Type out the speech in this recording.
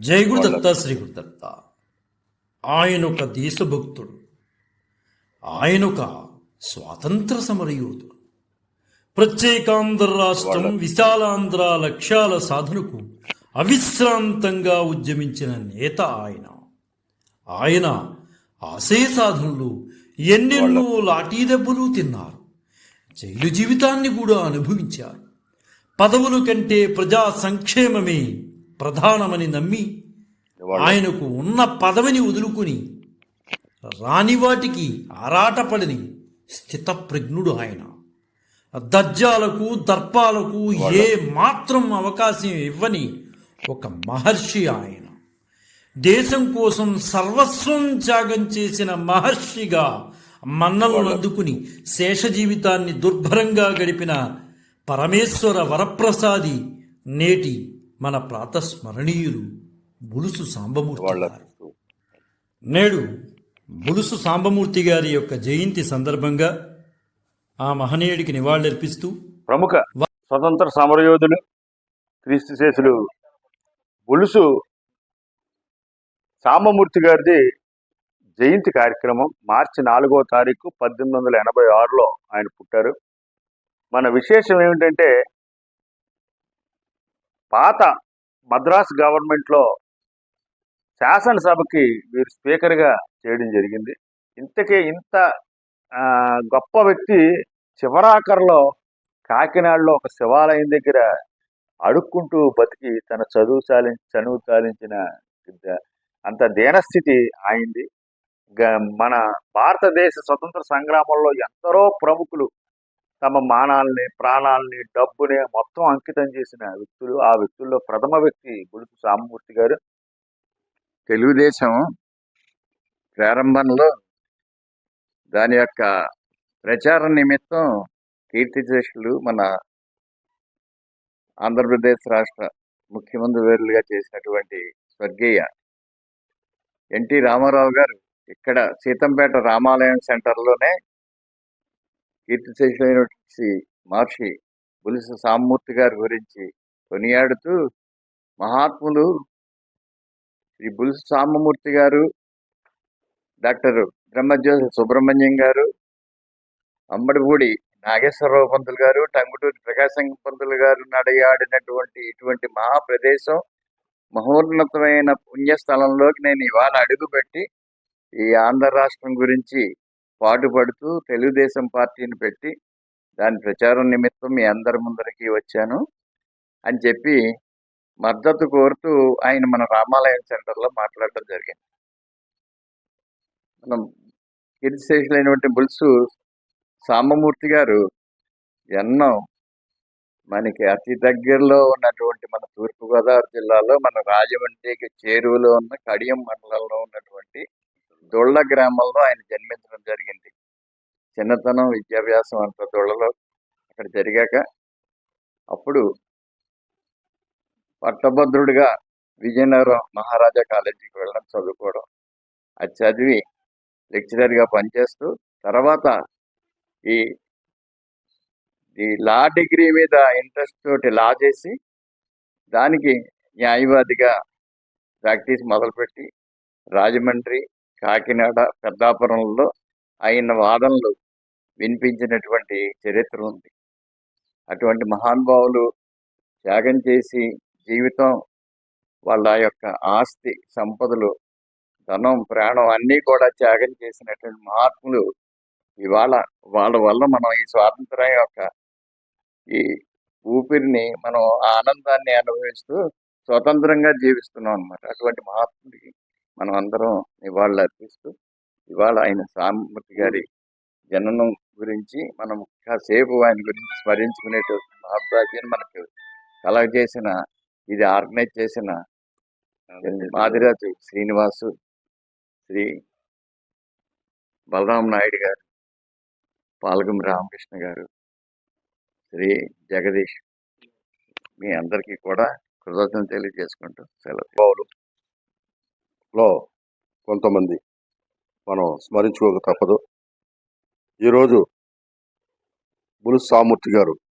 జై గురుదత్త శ్రీ గురుదత్త ఆయన ఒక దేశభక్తుడు. ఆయన ఒక స్వాతంత్ర సమరయోధుడు. ప్రత్యేకాంధ్ర రాష్ట్రం విశాలాంధ్ర లక్ష్యాల సాధనకు అవిశ్రాంతంగా ఉద్యమించిన నేత ఆయన. ఆయన ఆశయ సాధనలు ఎన్నెన్నో లాఠీ దెబ్బలు తిన్నారు. జైలు జీవితాన్ని కూడా అనుభవించారు. పదవుల కంటే ప్రజా సంక్షేమమే ప్రధానమని నమ్మి ఆయనకు ఉన్న పదవిని వదులుకుని రాని వాటికి ఆరాటపడని స్థితప్రజ్ఞుడు ఆయన. దజ్జాలకు దర్పాలకు ఏ మాత్రం అవకాశం ఇవ్వని ఒక మహర్షి ఆయన. దేశం కోసం సర్వస్వం త్యాగం చేసిన మహర్షిగా మన్నలను అందుకుని శేష జీవితాన్ని దుర్భరంగా గడిపిన పరమేశ్వర వరప్రసాది నేటి మన ప్రాతస్మరణీయులు బులుసు సాంబమూర్తి. నేడు బులుసు సాంబమూర్తి గారి యొక్క జయంతి సందర్భంగా ఆ మహనీయుడికి నివాళులర్పిస్తూ ప్రముఖ స్వతంత్ర సమరయోధులు క్రీస్తు శేషులు బులుసు సాంబమూర్తి గారిది జయంతి కార్యక్రమం మార్చి నాలుగో తారీఖు పద్దెనిమిది వందల ఎనభై ఆరులో ఆయన పుట్టారు మన విశేషం ఏమిటంటే పాత మద్రాస్ గవర్నమెంట్లో శాసనసభకి వీరు స్పీకర్గా చేయడం జరిగింది. ఇంతకే ఇంత గొప్ప వ్యక్తి చివరాఖర్లో కాకినాడలో ఒక శివాలయం దగ్గర అడుక్కుంటూ బతికి తన చదువు సాలి చనువు సాలించిన అంత దీనస్థితి ఆయింది గ- మన భారతదేశ స్వతంత్ర సంగ్రామంలో ఎందరో ప్రముఖులు తమ మానాల్ని ప్రాణాలని డబ్బుని మొత్తం అంకితం చేసిన వ్యక్తులు ఆ వ్యక్తుల్లో ప్రథమ వ్యక్తి బులుసు సామమూర్తి గారు. తెలుగుదేశం ప్రారంభంలో దాని యొక్క ప్రచార నిమిత్తం కీర్తిశేషులు మన ఆంధ్రప్రదేశ్ రాష్ట్ర ముఖ్యమంత్రి వేరులుగా చేసినటువంటి స్వర్గీయ ఎన్టీ రామారావు గారు ఇక్కడ సీతంపేట రామాలయం సెంటర్లోనే కీర్తిశేషులైనటువంటి మహర్షి బులిస సామూర్తి గారి గురించి కొనియాడుతూ మహాత్ములు శ్రీ బులిస సామమూర్తి గారు డాక్టర్ బ్రహ్మజ్యోతి సుబ్రహ్మణ్యం గారు అంబడిపూడి నాగేశ్వరరావు పంతులు గారు టంగుటూరి ప్రకాశం పంతులు గారు నడయాడినటువంటి ఇటువంటి మహాప్రదేశం మహోన్నతమైన పుణ్యస్థలంలోకి నేను ఇవాళ అడుగుపెట్టి ఈ ఆంధ్ర రాష్ట్రం గురించి పాటుపడుతూ తెలుగుదేశం పార్టీని పెట్టి దాని ప్రచారం నిమిత్తం మీ అందరి ముందరికి వచ్చాను అని చెప్పి మద్దతు కోరుతూ ఆయన మన రామాలయం సెంటర్లో మాట్లాడటం జరిగింది. మనం కీర్తిశేషులైనటువంటి బుల్సు సాంబమూర్తి గారు ఎన్నో మనకి అతి దగ్గరలో ఉన్నటువంటి మన తూర్పుగోదావరి జిల్లాలో మన రాజమండ్రికి చేరువలో ఉన్న కడియం మండలంలో ఉన్నటువంటి దొళ్ళ గ్రామంలో ఆయన జన్మించడం జరిగింది. చిన్నతనం విద్యాభ్యాసం అంత దొళ్ళలో అక్కడ జరిగాక అప్పుడు పట్టభద్రుడిగా విజయనగరం మహారాజా కాలేజీకి వెళ్ళడం చదువుకోవడం అది చదివి లెక్చరర్గా పనిచేస్తూ తర్వాత ఈ ఈ లా డిగ్రీ మీద ఇంట్రెస్ట్ తోటి లా చేసి దానికి న్యాయవాదిగా ప్రాక్టీస్ మొదలుపెట్టి రాజమండ్రి కాకినాడ పెద్దాపురంలో ఆయన వాదనలు వినిపించినటువంటి చరిత్ర ఉంది. అటువంటి మహానుభావులు త్యాగం చేసి జీవితం వాళ్ళ యొక్క ఆస్తి సంపదలు ధనం ప్రాణం అన్నీ కూడా త్యాగం చేసినటువంటి మహాత్ములు ఇవాళ వాళ్ళ వల్ల మనం ఈ స్వాతంత్రం యొక్క ఈ ఊపిరిని మనం ఆనందాన్ని అనుభవిస్తూ స్వతంత్రంగా జీవిస్తున్నాం అనమాట అటువంటి మహాత్ముడికి మనం అందరం నివాళులు అర్పిస్తూ ఇవాళ ఆయన సామూర్తి గారి జననం గురించి మనం కాసేపు ఆయన గురించి స్మరించుకునేటువంటి మహాభాగ్యాన్ని మనకు కలగజేసిన ఇది ఆర్గనైజ్ చేసిన మాదిరాజు శ్రీనివాసు శ్రీ బలరాం నాయుడు గారు పాల్గొం రామకృష్ణ గారు శ్రీ జగదీష్ మీ అందరికీ కూడా కృతజ్ఞత తెలియజేసుకుంటూ సెలవు. లో కొంతమంది మనం స్మరించుకోక తప్పదు. ఈరోజు బులు సామూర్తి గారు